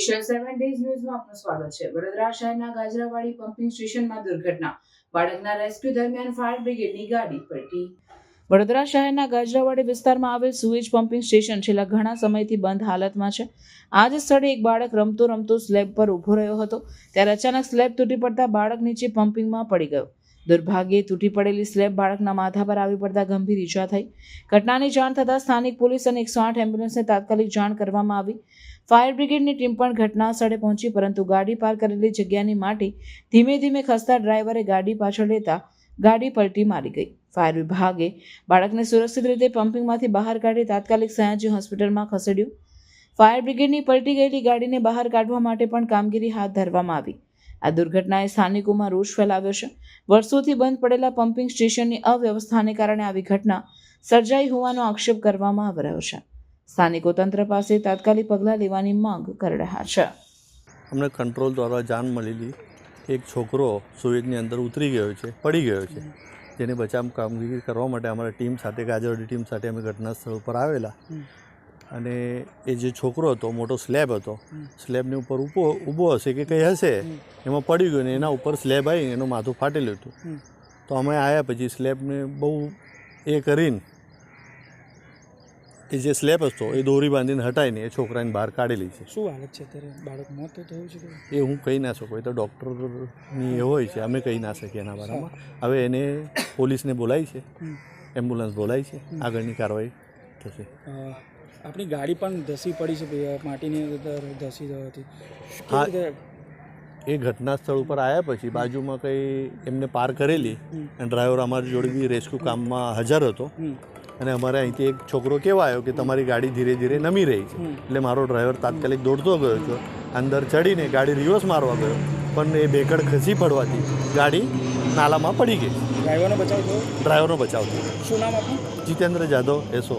Special seven days ન્યૂઝમાં આપનું સ્વાગત છે. વડોદરા શહેરના ગાજરાવાડી પમ્પિંગ સ્ટેશનમાં દુર્ઘટના. બાળકના રેસ્ક્યુ દરમિયાન ફાયર બ્રિગેડની ગાડી પલટી. વડોદરા શહેરના ગાજરાવાડી વિસ્તારમાં આવેલ સુએજ પમ્પિંગ સ્ટેશન છેલ્લા ઘણા સમયથી બંધ હાલતમાં છે. આ જ સ્થળે એક બાળક રમતો રમતો સ્લેબ પર ઊભો રહ્યો હતો. ત્યારે અચાનક સ્લેબ તૂટી પડતા બાળક નીચે પમ્પિંગમાં પડી ગયો. દુર્ભાગ્યે તૂટી પડેલી સ્લેબ બાળકના માથા પર આવી પડતા ગંભીર ઈજા થઈ. ઘટનાની જાણ થતાં સ્થાનિક પોલીસ અને એકસો આઠ એમ્બ્યુલન્સને તાત્કાલિક જાણ કરવામાં આવી. ફાયર બ્રિગેડની ટીમ પણ ઘટના સ્થળે પહોંચી, પરંતુ ગાડી પાર કરેલી જગ્યાની માટી ધીમે ધીમે ખસતા ડ્રાઈવરે ગાડી પાછળ લેતા ગાડી પલટી મારી ગઈ. ફાયર વિભાગે બાળકને સુરક્ષિત રીતે પમ્પિંગમાંથી બહાર કાઢી તાત્કાલિક સયાજી હોસ્પિટલમાં ખસેડ્યું. ફાયર બ્રિગેડની પલટી ગયેલી ગાડીને બહાર કાઢવા માટે પણ કામગીરી હાથ ધરવામાં આવી. આ દુર્ઘટનાએ સ્થાનિકોમાં રોષ ફેલાવ્યો છે. વર્ષોથી બંધ પડેલા પમ્પિંગ સ્ટેશનની અવ્યવસ્થાને કારણે આવી ઘટના સર્જાઈ હોવાનો આક્ષેપ કરવામાં આવી રહ્યો છે. સ્થાનિકો તંત્ર પાસે તાત્કાલિક પગલાં લેવાની માંગ કરી રહ્યા છે. અમને કંટ્રોલ દ્વારા જાણ મળેલી એક છોકરો સુએજની અંદર ઉતરી ગયો છે પડી ગયો છે. જેને બચાવ કામગીરી કરવા માટે અમારા ટીમ સાથે ગાજરવાડી ટીમ સાથે અમે ઘટના સ્થળ ઉપર આવેલા. અને એ જે છોકરો હતો મોટો સ્લેબ હતો સ્લેબની ઉપર ઊભો ઊભો હશે કે કંઈ હશે એમાં પડી ગયું ને એના ઉપર સ્લેબ આવીને એનું માથું ફાટેલું હતું. તો અમે આવ્યા પછી સ્લેબને બહુ એ કરીને એ જે સ્લેબ હતો એ દોરી બાંધીને હટાવીને એ છોકરાને બહાર કાઢેલી છે. શું હાલત છે અત્યારે? બાળક મોત થયું છે એ હું કહી ના શકું એ તો ડૉક્ટરની એ હોય છે અમે કહી ના શકીએ એના બારામાં. હવે એને પોલીસને બોલાવી છે એમ્બ્યુલન્સ બોલાવી છે આગળની કાર્યવાહી થશે. આપણી ગાડી પણ ધસી પડી છે માટીની અંદર ધસી હતી. હા. એ ઘટના સ્થળ ઉપર આવ્યા પછી બાજુમાં કંઈ એમને પાર કરેલી અને ડ્રાઈવર અમારી જોડે બી રેસ્ક્યુ કામમાં હાજર હતો. અને અમારે અહીંથી એક છોકરો કેવા આવ્યો કે તમારી ગાડી ધીરે ધીરે નમી રહી છે. એટલે મારો ડ્રાઈવર તાત્કાલિક દોડતો ગયો છો અંદર ચડીને ગાડી રિવર્સ મારવા ગયો. પણ એ બેકડ ખસી પડવાથી ગાડી નાલામાં પડી ગઈ. ડ્રાઈવરનો બચાવ થયો? ડ્રાઈવરનો બચાવ થયો. શું નામ આપણું જીતેન્દ્ર જાદવ એસો